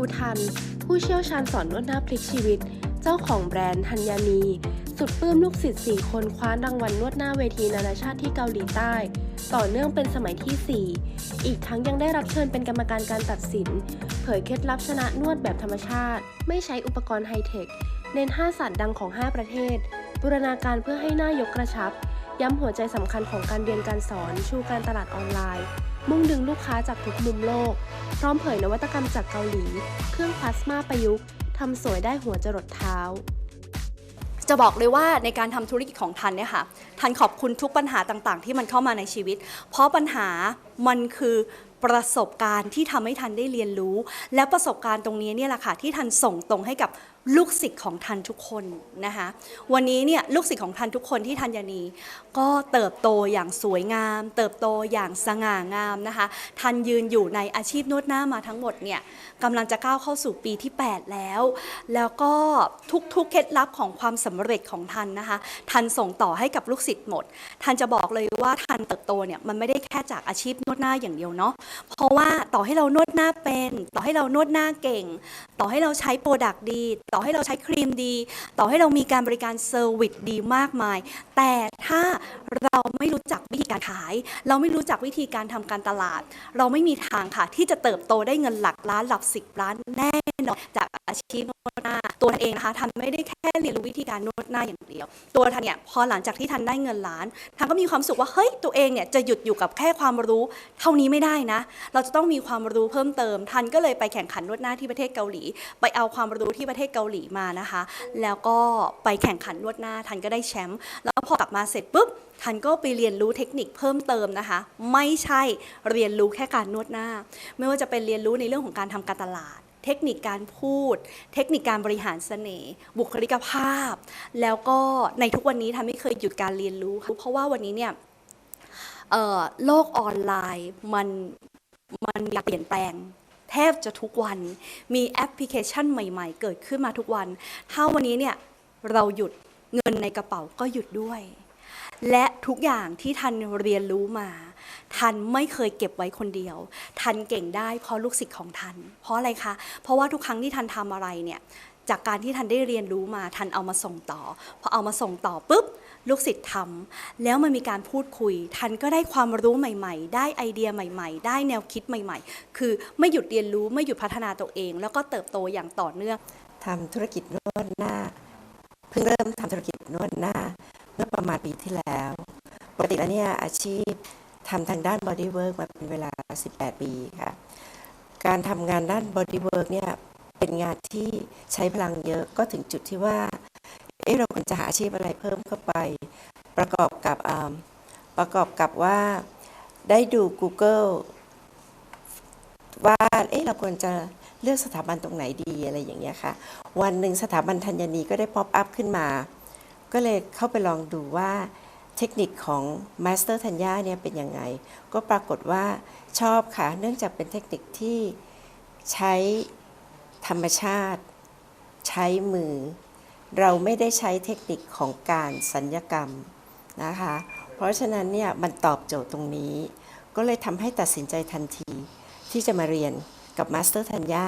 ูทัน ผู้เชี่ยวชาญสอนนวดหน้าพลิกชีวิต เจ้าของแบรนด์ธัญญานี สุดปลื้มลูกศิษย์4คนคว้ารางวัลนวดหน้าเวทีนานาชาติที่เกาหลีใต้ ต่อเนื่องเป็นสมัยที่ 4 อีกทั้งยังได้รับเชิญเป็นกรรมการการตัดสิน เผยเคล็ดลับชนะนวดแบบธรรมชาติ ไม่ใช้อุปกรณ์ไฮเทค เน้น5ศาสตร์ดังของ 5 ประเทศ บูรณาการเพื่อให้หน้ายกกระชับ ย้ำหัวใจสำคัญของการเรียนการสอน ชูการตลาดออนไลน์ มุ่งดึงลูกค้าจากทุกมุมโลก พร้อมเผยนวัตกรรมจากเกาหลี เครื่องพลาสมาประยุกต์ทำสวยได้หัวจรดเท้าจะบอกเลยว่าในการทำธุรกิจของทันเนี่ยค่ะ ทันขอบคุณทุกปัญหาต่างๆ ที่มันเข้ามาในชีวิต เพราะปัญหามันคือ ประสบการณ์ที่ทำให้ทันได้เรียนรู้ และประสบการณ์ตรงนี้เนี่ยแหละค่ะที่ทันส่งตรงให้กับลูกศิษย์ของทันทุกคนนะคะวันนี้เนี่ยลูกศิษย์ของทันทุกคนที่ทันยานี ก็เติบโตอย่างสวยงาม เติบโตอย่างสง่างามนะคะทันยืนอยู่ในอาชีพนวดหน้ามาทั้งหมดเนี่ยกำลังจะก้าวเข้าสู่ปีที่ 8 แล้ว แล้วก็ทุกๆเคล็ดลับของความสำเร็จของทันนะคะทันส่งต่อให้กับลูกศิษย์หมด ทันจะบอกเลยว่าทันเติบโตเนี่ยมันไม่ได้แค่จากอาชีพนวดหน้าอย่างเดียวเนาะเพราะว่าต่อให้เรานวดหน้าเป็น ต่อให้เรานวดหน้าเก่ง ต่อให้เราใช้โปรดักต์ดี ต่อให้เราใช้ครีมดี ต่อให้เรามีการบริการเซอร์วิสดีมากมาย แต่ถ้าเราไม่รู้จักวิธีการขาย เราไม่รู้จักวิธีการทำการตลาด เราไม่มีทางค่ะที่จะเติบโตได้เงินหลักล้านหลักสิบล้านแน่นอนจากอาชีพนว ดหน้า ตัวทันเองนะคะทันไม่ได้แค่เรียนรู้วิธีการนวดหน้าอย่างเดียว ตัวทันเนี่ยพอหลังจากที่ทันได้เงินล้านทันก็มีความสุขว่าเฮ้ยตัวเองเนี่ยจะหยุดอยู่กับแค่ความรู้เท่านี้ไม่ได้นะ เราจะต้องมีความรู้เพิ่มเติม ทันก็เลยไปแข่งขันนวดหน้าที่ประเทศเกาหลี ไปเอาความรู้ที่ประเทศเกาหลีมานะคะ แล้วก็ไปแข่งขันนวดหน้าทันก็ได้แชมป์แล้วพอกลับมาเสร็จปุ๊บทันก็ไปเรียนรู้เทคนิคเพิ่มเติมนะคะ ไม่ใช่เรียนรู้แค่การนวดหน้า ไม่ว่าจะเป็นเรียนรู้ในเรื่องของการทำการตลาด เทคนิคการพูด เทคนิคการบริหารเสน่ห์บุคลิกภาพ แล้วก็ในทุกวันนี้ทันไม่เคยหยุดการเรียนรู้ค่ะเพราะว่าวันนี้เนี่ยโลกออนไลน์มันมันเปลี่ยนแปลงแทบจะทุกวันมีแอปพลิเคชันใหม่ๆ เกิดขึ้นมาทุกวัน ถ้าวันนี้เนี่ยเราหยุดเงินในกระเป๋าก็หยุดด้วย และทุกอย่างที่ทันเรียนรู้มา ทันไม่เคยเก็บไว้คนเดียว ทันเก่งได้เพราะลูกศิษย์ของทัน เพราะอะไรคะ เพราะว่าทุกครั้งที่ทันทำอะไรเนี่ยจากการที่ทันได้เรียนรู้มาทันเอามาส่งต่อพอเอามาส่งต่อปุ๊บลูกศิษย์ทำแล้วมันมีการพูดคุย ทันก็ได้ความรู้ใหม่ ๆ ได้ไอเดียใหม่ ๆ ได้แนวคิดใหม่ ๆ คือไม่หยุดเรียนรู้ไม่หยุดพัฒนาตัวเอง แล้วก็เติบโตอย่างต่อเนื่องทำธุรกิจนวดหน้า เพิ่งเริ่มทำธุรกิจนวดหน้า มื่อประมาณปีที่แล้ว ปกติแล้วเนี่ยอาชีพทำทางด้านบอดี้เวิร์กมาเป็นเวลา 18 ปีค่ะ การทำงานด้านบอดี้เวิร์กเนี่ยเป็นงานที่ใช้พลังเยอะก็ถึงจุดที่ว่า เอ๊ะเราควรจะหาอาชีพอะไรเพิ่มเข้าไป ประกอบกับประกอบกับว่าได้ดู Google ว่าเอ๊ะเราควรจะเลือกสถาบันตรงไหนดีอะไรอย่างเงี้ยค่ะ วันหนึ่งสถาบันธัญนีก็ได้ป๊อปอัพขึ้นมา ก็เลยเข้าไปลองดูว่าเทคนิคของมาสเตอร์ธัญญาเนี่ยเป็นยังไง ก็ปรากฏว่าชอบค่ะ เนื่องจากเป็นเทคนิคที่ใช้ธรรมชาติ ใช้มือ เราไม่ได้ใช้เทคนิคของการสัญญกรรมนะคะ เพราะฉะนั้นเนี่ยมันตอบโจทย์ตรงนี้ ก็เลยทำให้ตัดสินใจทันทีที่จะมาเรียนกับมาสเตอร์ธัญญา